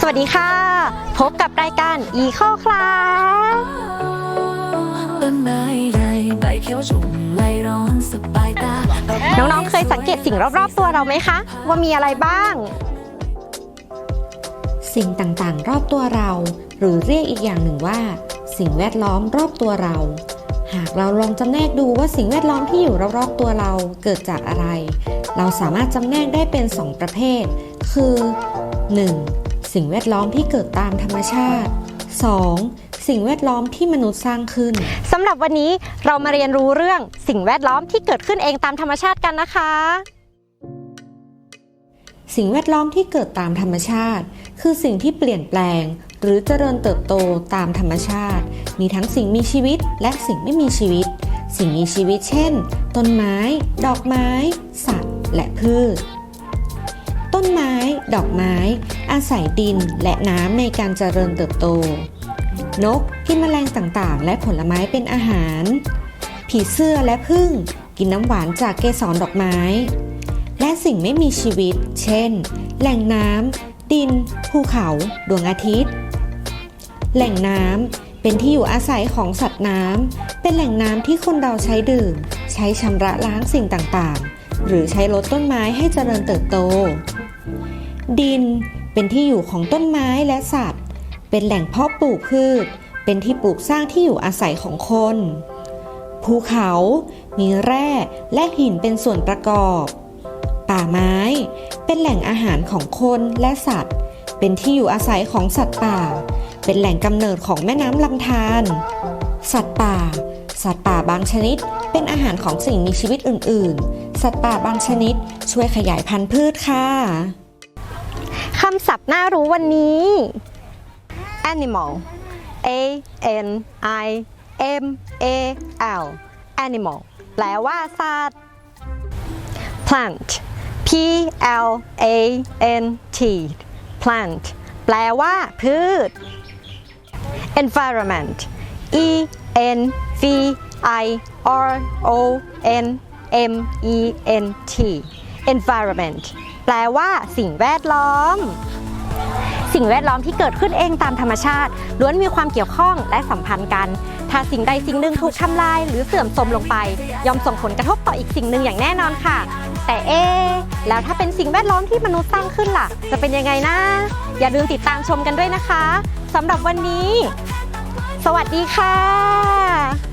สวัสดีค่ะ พบกับรายการ e c o Class ต้นไม้ใหญ่ใบเขียวชุ่มไหลร้อนสบายตาน้องๆ เคยสังเกตสิ่งรอบๆ ตัวเราไหมคะ ว่ามีอะไรบ้าง สิ่งต่างๆ รอบตัวเรา หรือเรียกอีกอย่างหนึ่งว่า สิ่งแวดล้อมรอบตัวเรา หากเราลองจำแนกดูว่าสิ่งแวดล้อมที่อยู่รอบๆ ตัวเราเกิดจากอะไร เราสามารถจำแนกได้เป็น 2 ประเภท คือ 1. สิ่งแวดล้อมที่เกิดตามธรรมชาติ 2. สิ่งแวดล้อมที่มนุษย์สร้างขึ้นสำหรับวันนี้เรามาเรียนรู้เรื่องสิ่งแวดล้อมที่เกิดขึ้นเองตามธรรมชาติกันนะคะ สิ่งแวดล้อมที่เกิดตามธรรมชาติ คือสิ่งที่เปลี่ยนแปลง หรือเจริญเติบโตตามธรรมชาติ มีทั้งสิ่งมีชีวิตและสิ่งไม่มีชีวิต สิ่งมีชีวิตเช่น ต้นไม้ ดอกไม้ สัตว์ และพืช ต้นไม้ ดอกไม้ อาศัยดินและน้ำในการเจริญเติบโต นกกินแมลงต่างๆ และผลไม้เป็นอาหาร ผีเสื้อและผึ้งกินน้ำหวานจากเกสรดอกไม้ และสิ่งไม่มีชีวิต เช่น แหล่งน้ำดิน ภูเขา ดวงอาทิตย์ แหล่งน้ำเป็นที่อยู่อาศัยของสัตว์น้ำเป็นแหล่งน้ำที่คนเราใช้ดื่ม ใช้ชำระล้างสิ่งต่างๆ หรือใช้ลดต้นไม้ให้เจริญเติบโต ดินเป็นที่อยู่ของต้นไม้และสัตว์ เป็นแหล่งเพาะปลูกพืช เป็นที่ปลูกสร้างที่อยู่อาศัยของคน ภูเขามีแร่และหินเป็นส่วนประกอบ ป่าไม้เป็นแหล่งอาหารของคนและสัตว์ เป็นที่อยู่อาศัยของสัตว์ป่า เป็นแหล่งกำเนิดของแม่น้ำลำธารสัตว์ป่า สัตว์ป่าบางชนิดเป็นอาหารของสิ่งมีชีวิตอื่น ๆ สัตว์ป่าบางชนิดช่วยขยายพันธุ์พืชค่ะำศัพท์น่ารู้วันนี้ animal a n i m a l animal แปลว่าสัตว์ plant p l a n t plant แปลว่าพืช environment e n v i r o n m e n t environment แปลว่าสิ่งแวดล้อม สิ่งแวดล้อมที่เกิดขึ้นเองตามธรรมชาติ ล้วนมีความเกี่ยวข้องและสัมพันธ์กัน ถ้าสิ่งใดสิ่งหนึ่งถูกทำลาย หรือเสื่อมโทรมลงไป ย่อมส่งผลกระทบต่ออีกสิ่งหนึ่งอย่างแน่นอนค่ะ แต่เอ แล้วถ้าเป็นสิ่งแวดล้อมที่มนุษย์สร้างขึ้นล่ะ จะเป็นยังไงนะ อย่าลืมติดตามชมกันด้วยนะคะสำหรับวันนี้ สวัสดีค่ะ